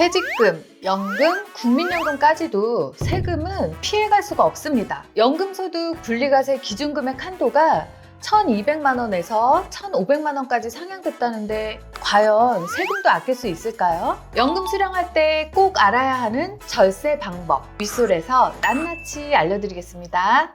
퇴직금, 연금, 국민연금까지도 세금은 피해갈 수가 없습니다. 연금소득 분리과세 기준금액 한도가 1,200만 원에서 1,500만 원까지 상향됐다는데 과연 세금도 아낄 수 있을까요? 연금 수령할 때 꼭 알아야 하는 절세 방법 윗솔에서 낱낱이 알려드리겠습니다.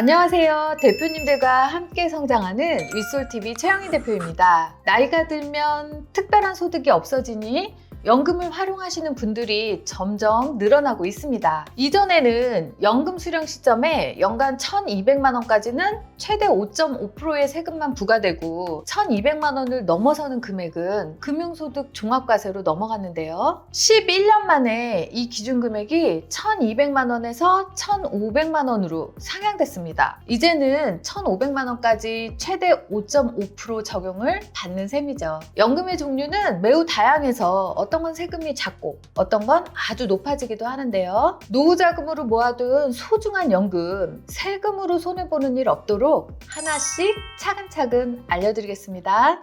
안녕하세요. 대표님들과 함께 성장하는 윗솔TV 최영희 대표입니다. 나이가 들면 특별한 소득이 없어지니 연금을 활용하시는 분들이 점점 늘어나고 있습니다. 이전에는 연금 수령 시점에 연간 1,200만 원까지는 최대 5.5%의 세금만 부과되고 1,200만 원을 넘어서는 금액은 금융소득 종합과세로 넘어갔는데요. 11년 만에 이 기준 금액이 1,200만 원에서 1,500만 원으로 상향됐습니다. 이제는 1,500만 원까지 최대 5.5% 적용을 받는 셈이죠. 연금의 종류는 매우 다양해서 어떤 건 세금이 작고 어떤 건 아주 높아지기도 하는데요. 노후 자금으로 모아둔 소중한 연금 세금으로 손해 보는 일 없도록 하나씩 차근차근 알려드리겠습니다.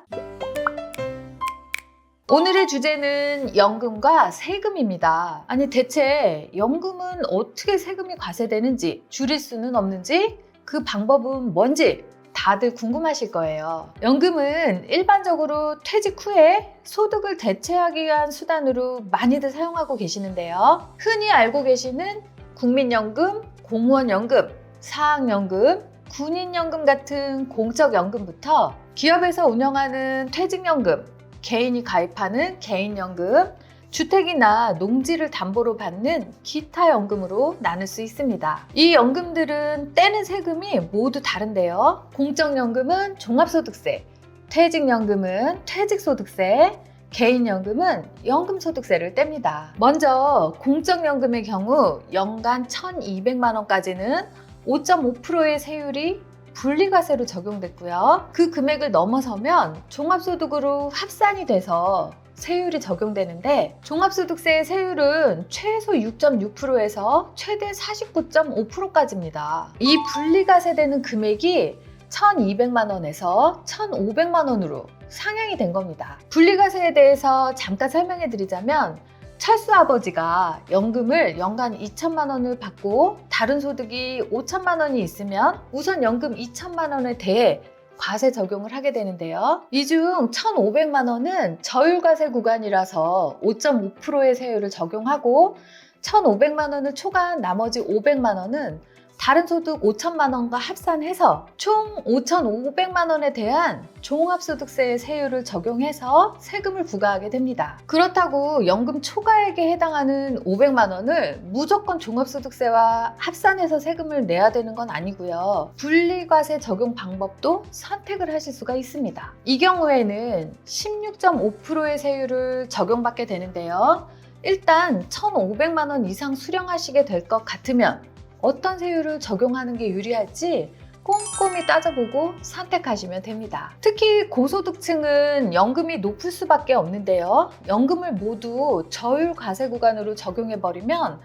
오늘의 주제는 연금과 세금입니다. 아니 대체 연금은 어떻게 세금이 과세되는지 줄일 수는 없는지 그 방법은 뭔지 다들 궁금하실 거예요. 연금은 일반적으로 퇴직 후에 소득을 대체하기 위한 수단으로 많이들 사용하고 계시는데요. 흔히 알고 계시는 국민연금, 공무원연금, 사학연금, 군인연금 같은 공적연금부터 기업에서 운영하는 퇴직연금, 개인이 가입하는 개인연금, 주택이나 농지를 담보로 받는 기타 연금으로 나눌 수 있습니다. 이 연금들은 떼는 세금이 모두 다른데요. 공적연금은 종합소득세, 퇴직연금은 퇴직소득세, 개인연금은 연금소득세를 뗍니다. 먼저 공적연금의 경우 연간 1,200만 원까지는 5.5%의 세율이 분리과세로 적용됐고요. 그 금액을 넘어서면 종합소득으로 합산이 돼서 세율이 적용되는데 종합소득세의 세율은 최소 6.6%에서 최대 49.5%까지입니다. 이 분리과세되는 금액이 1,200만 원에서 1,500만 원으로 상향이 된 겁니다. 분리과세에 대해서 잠깐 설명해 드리자면 철수 아버지가 연금을 연간 2천만 원을 받고 다른 소득이 5천만 원이 있으면 우선 연금 2천만 원에 대해 과세 적용을 하게 되는데요. 이 중 1,500만 원은 저율과세 구간이라서 5.5%의 세율을 적용하고 1,500만 원을 초과한 나머지 500만 원은 다른 소득 5천만 원과 합산해서 총 5,500만 원에 대한 종합소득세의 세율을 적용해서 세금을 부과하게 됩니다. 그렇다고 연금 초과액에 해당하는 500만 원을 무조건 종합소득세와 합산해서 세금을 내야 되는 건 아니고요. 분리과세 적용 방법도 선택을 하실 수가 있습니다. 이 경우에는 16.5%의 세율을 적용받게 되는데요. 일단 1,500만 원 이상 수령하시게 될 것 같으면 어떤 세율을 적용하는 게 유리할지 꼼꼼히 따져보고 선택하시면 됩니다. 특히 고소득층은 연금이 높을 수밖에 없는데요. 연금을 모두 저율 과세 구간으로 적용해버리면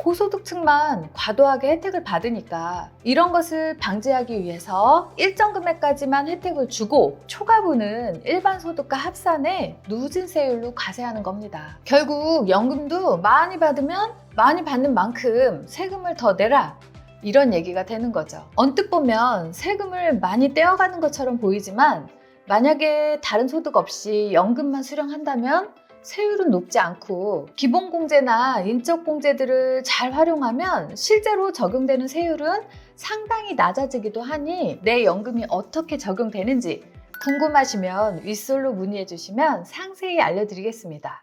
고소득층만 과도하게 혜택을 받으니까 이런 것을 방지하기 위해서 일정 금액까지만 혜택을 주고 초과분은 일반 소득과 합산해 누진세율로 과세하는 겁니다. 결국 연금도 많이 받으면 많이 받는 만큼 세금을 더 내라. 이런 얘기가 되는 거죠. 언뜻 보면 세금을 많이 떼어가는 것처럼 보이지만 만약에 다른 소득 없이 연금만 수령한다면 세율은 높지 않고 기본공제나 인적공제들을 잘 활용하면 실제로 적용되는 세율은 상당히 낮아지기도 하니 내 연금이 어떻게 적용되는지 궁금하시면 윗솔로 문의해 주시면 상세히 알려드리겠습니다.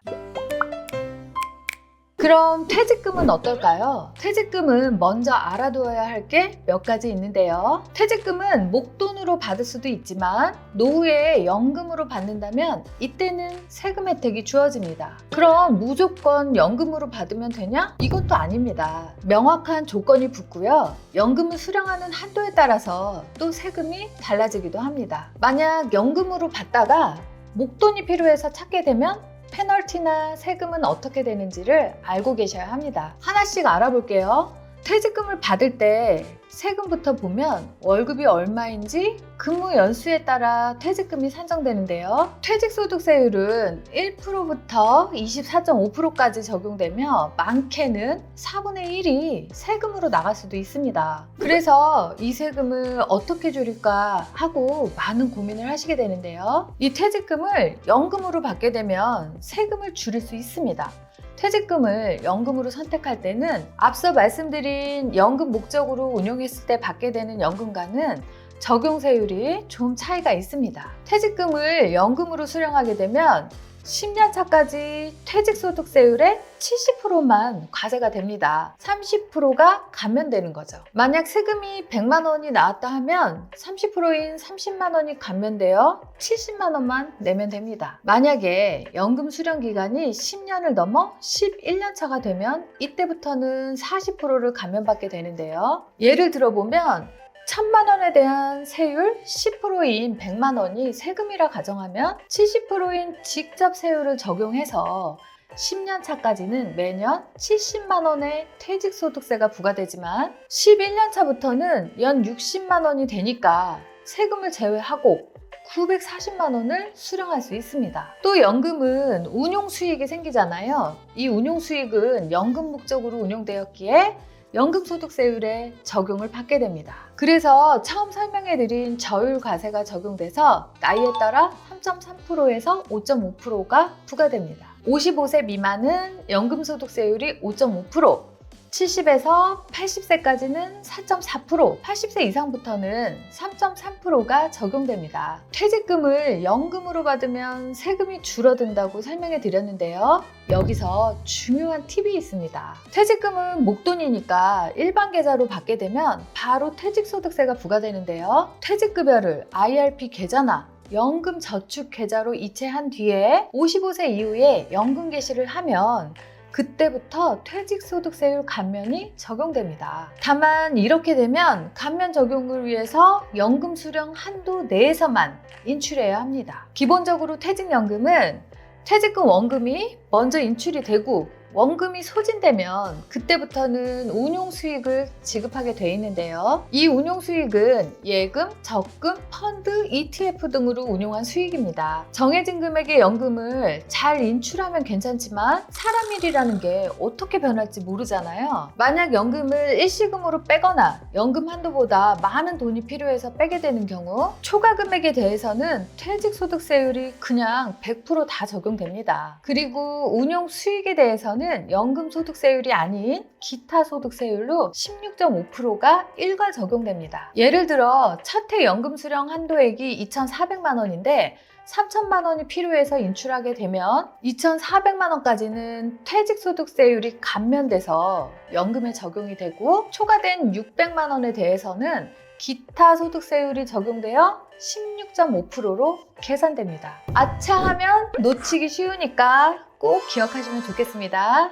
그럼 퇴직금은 어떨까요? 퇴직금은 먼저 알아두어야 할 게 몇 가지 있는데요. 퇴직금은 목돈으로 받을 수도 있지만 노후에 연금으로 받는다면 이때는 세금 혜택이 주어집니다. 그럼 무조건 연금으로 받으면 되냐? 이것도 아닙니다. 명확한 조건이 붙고요. 연금을 수령하는 한도에 따라서 또 세금이 달라지기도 합니다. 만약 연금으로 받다가 목돈이 필요해서 찾게 되면 페널티나 세금은 어떻게 되는지를 알고 계셔야 합니다. 하나씩 알아볼게요. 퇴직금을 받을 때 세금부터 보면 월급이 얼마인지 근무 연수에 따라 퇴직금이 산정되는데요. 퇴직소득세율은 1%부터 24.5%까지 적용되며 많게는 4분의 1이 세금으로 나갈 수도 있습니다. 그래서 이 세금을 어떻게 줄일까 하고 많은 고민을 하시게 되는데요. 이 퇴직금을 연금으로 받게 되면 세금을 줄일 수 있습니다. 퇴직금을 연금으로 선택할 때는 앞서 말씀드린 연금 목적으로 운용했을 때 받게 되는 연금과는 적용세율이 좀 차이가 있습니다. 퇴직금을 연금으로 수령하게 되면 10년 차까지 퇴직소득세율의 70%만 과세가 됩니다. 30%가 감면되는 거죠. 만약 세금이 100만 원이 나왔다 하면 30%인 30만 원이 감면되어 70만 원만 내면 됩니다. 만약에 연금 수령 기간이 10년을 넘어 11년 차가 되면 이때부터는 40%를 감면받게 되는데요. 예를 들어보면 천만 원에 대한 세율 10%인 100만 원이 세금이라 가정하면 70%인 직접 세율을 적용해서 10년 차까지는 매년 70만 원의 퇴직소득세가 부과되지만 11년 차부터는 연 60만 원이 되니까 세금을 제외하고 940만 원을 수령할 수 있습니다. 또 연금은 운용 수익이 생기잖아요. 이 운용 수익은 연금 목적으로 운용되었기에 연금소득세율에 적용을 받게 됩니다. 그래서 처음 설명해드린 저율 과세가 적용돼서 나이에 따라 3.3%에서 5.5%가 부과됩니다. 55세 미만은 연금소득세율이 5.5%, 70에서 80세까지는 4.4%, 80세 이상부터는 3.3%가 적용됩니다. 퇴직금을 연금으로 받으면 세금이 줄어든다고 설명해 드렸는데요. 여기서 중요한 팁이 있습니다. 퇴직금은 목돈이니까 일반 계좌로 받게 되면 바로 퇴직소득세가 부과되는데요. 퇴직급여를 IRP 계좌나 연금 저축 계좌로 이체한 뒤에 55세 이후에 연금 개시를 하면 그때부터 퇴직소득세율 감면이 적용됩니다. 다만 이렇게 되면 감면 적용을 위해서 연금 수령 한도 내에서만 인출해야 합니다. 기본적으로 퇴직연금은 퇴직금 원금이 먼저 인출이 되고 원금이 소진되면 그때부터는 운용 수익을 지급하게 돼 있는데요. 이 운용 수익은 예금, 적금, 펀드, ETF 등으로 운용한 수익입니다. 정해진 금액의 연금을 잘 인출하면 괜찮지만 사람 일이라는 게 어떻게 변할지 모르잖아요. 만약 연금을 일시금으로 빼거나 연금 한도보다 많은 돈이 필요해서 빼게 되는 경우 초과 금액에 대해서는 퇴직소득세율이 그냥 100%다 적용됩니다. 그리고 운용 수익에 대해서는 는 연금 소득세율이 아닌 기타 소득세율로 16.5%가 일괄 적용됩니다. 예를 들어 첫해 연금 수령 한도액이 2,400만 원인데 3천만 원이 필요해서 인출하게 되면 2,400만 원까지는 퇴직소득세율이 감면돼서 연금에 적용이 되고 초과된 600만 원에 대해서는 기타 소득세율이 적용되어 16.5%로 계산됩니다. 아차 하면 놓치기 쉬우니까 꼭 기억하시면 좋겠습니다.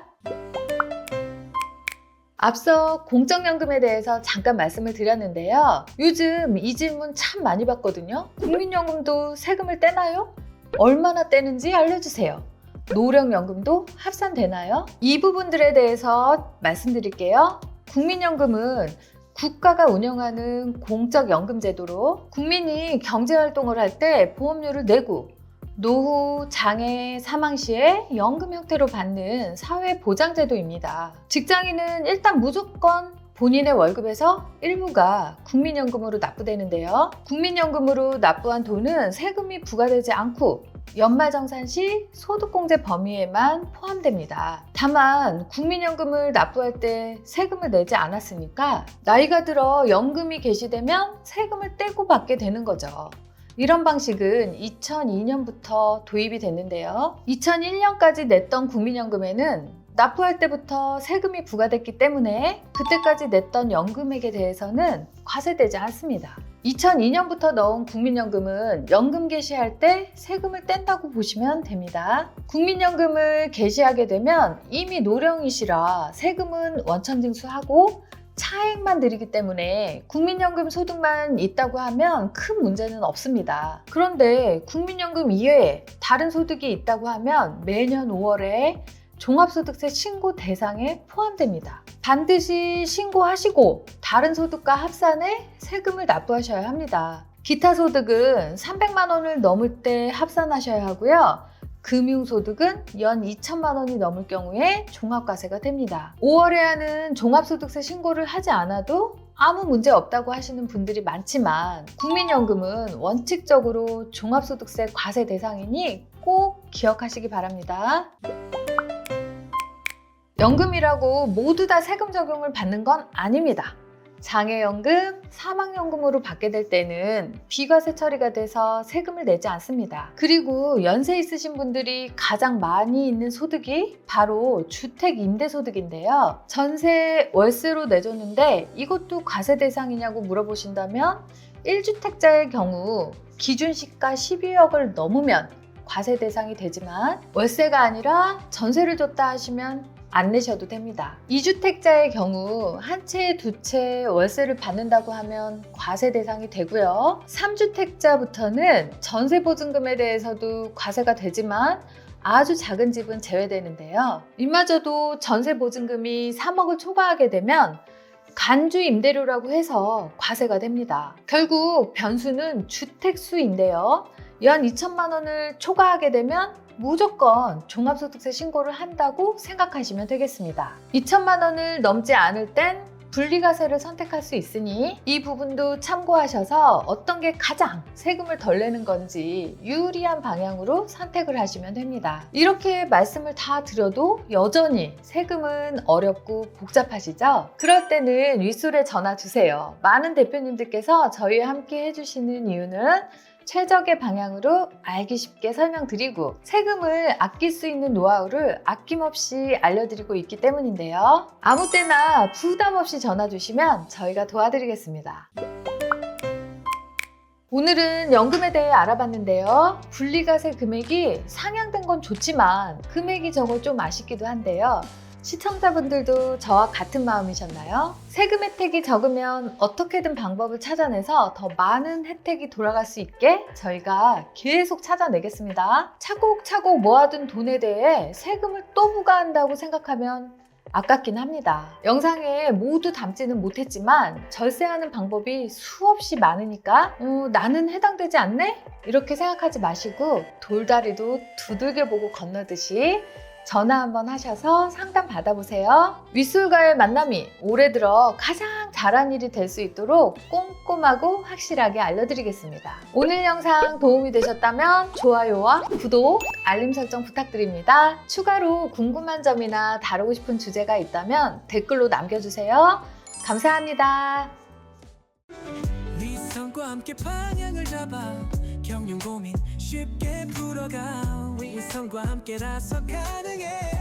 앞서 공적연금에 대해서 잠깐 말씀을 드렸는데요. 요즘 이 질문 참 많이 받거든요. 국민연금도 세금을 떼나요? 얼마나 떼는지 알려주세요. 노령연금도 합산되나요? 이 부분들에 대해서 말씀드릴게요. 국민연금은 국가가 운영하는 공적연금 제도로 국민이 경제활동을 할 때 보험료를 내고 노후, 장애, 사망 시에 연금 형태로 받는 사회보장제도입니다. 직장인은 일단 무조건 본인의 월급에서 일부가 국민연금으로 납부되는데요. 국민연금으로 납부한 돈은 세금이 부과되지 않고 연말정산 시 소득공제 범위에만 포함됩니다. 다만 국민연금을 납부할 때 세금을 내지 않았으니까 나이가 들어 연금이 개시되면 세금을 떼고 받게 되는 거죠. 이런 방식은 2002년부터 도입이 됐는데요. 2001년까지 냈던 국민연금에는 납부할 때부터 세금이 부과됐기 때문에 그때까지 냈던 연금액에 대해서는 과세되지 않습니다. 2002년부터 넣은 국민연금은 연금 개시할 때 세금을 뗀다고 보시면 됩니다. 국민연금을 개시하게 되면 이미 노령이시라 세금은 원천징수하고 차액만 드리기 때문에 국민연금 소득만 있다고 하면 큰 문제는 없습니다. 그런데 국민연금 이외에 다른 소득이 있다고 하면 매년 5월에 종합소득세 신고 대상에 포함됩니다. 반드시 신고하시고 다른 소득과 합산해 세금을 납부하셔야 합니다. 기타 소득은 300만 원을 넘을 때 합산하셔야 하고요. 금융소득은 연 2천만 원이 넘을 경우에 종합과세가 됩니다. 5월에 하는 종합소득세 신고를 하지 않아도 아무 문제 없다고 하시는 분들이 많지만 국민연금은 원칙적으로 종합소득세 과세 대상이니 꼭 기억하시기 바랍니다. 연금이라고 모두 다 세금 적용을 받는 건 아닙니다. 장애연금, 사망연금으로 받게 될 때는 비과세 처리가 돼서 세금을 내지 않습니다. 그리고 연세 있으신 분들이 가장 많이 있는 소득이 바로 주택 임대소득인데요. 전세 월세로 내줬는데 이것도 과세 대상이냐고 물어보신다면 1주택자의 경우 기준 시가 12억을 넘으면 과세 대상이 되지만 월세가 아니라 전세를 줬다 하시면 안 내셔도 됩니다. 2주택자의 경우 한 채, 두 채 월세를 받는다고 하면 과세 대상이 되고요. 3주택자부터는 전세 보증금에 대해서도 과세가 되지만 아주 작은 집은 제외되는데요. 이마저도 전세 보증금이 3억을 초과하게 되면 간주 임대료라고 해서 과세가 됩니다. 결국 변수는 주택수인데요. 연 2천만 원을 초과하게 되면 무조건 종합소득세 신고를 한다고 생각하시면 되겠습니다. 2천만 원을 넘지 않을 땐 분리과세를 선택할 수 있으니 이 부분도 참고하셔서 어떤 게 가장 세금을 덜 내는 건지 유리한 방향으로 선택을 하시면 됩니다. 이렇게 말씀을 다 드려도 여전히 세금은 어렵고 복잡하시죠? 그럴 때는 윗솔에 전화 주세요. 많은 대표님들께서 저희와 함께 해주시는 이유는 최적의 방향으로 알기 쉽게 설명드리고 세금을 아낄 수 있는 노하우를 아낌없이 알려드리고 있기 때문인데요. 아무 때나 부담 없이 전화 주시면 저희가 도와드리겠습니다. 오늘은 연금에 대해 알아봤는데요. 분리과세 금액이 상향된 건 좋지만 금액이 적어 좀 아쉽기도 한데요. 시청자분들도 저와 같은 마음이셨나요? 세금 혜택이 적으면 어떻게든 방법을 찾아내서 더 많은 혜택이 돌아갈 수 있게 저희가 계속 찾아내겠습니다. 차곡차곡 모아둔 돈에 대해 세금을 또 부과한다고 생각하면 아깝긴 합니다. 영상에 모두 담지는 못했지만 절세하는 방법이 수없이 많으니까 어, 나는 해당되지 않네? 이렇게 생각하지 마시고 돌다리도 두들겨 보고 건너듯이 전화 한번 하셔서 상담 받아보세요. 윗술과의 만남이 올해 들어 가장 잘한 일이 될 수 있도록 꼼꼼하고 확실하게 알려드리겠습니다. 오늘 영상 도움이 되셨다면 좋아요와 구독, 알림 설정 부탁드립니다. 추가로 궁금한 점이나 다루고 싶은 주제가 있다면 댓글로 남겨주세요. 감사합니다. 함께 경영 고민 쉽게 풀어가 위선과 함께라서 가능해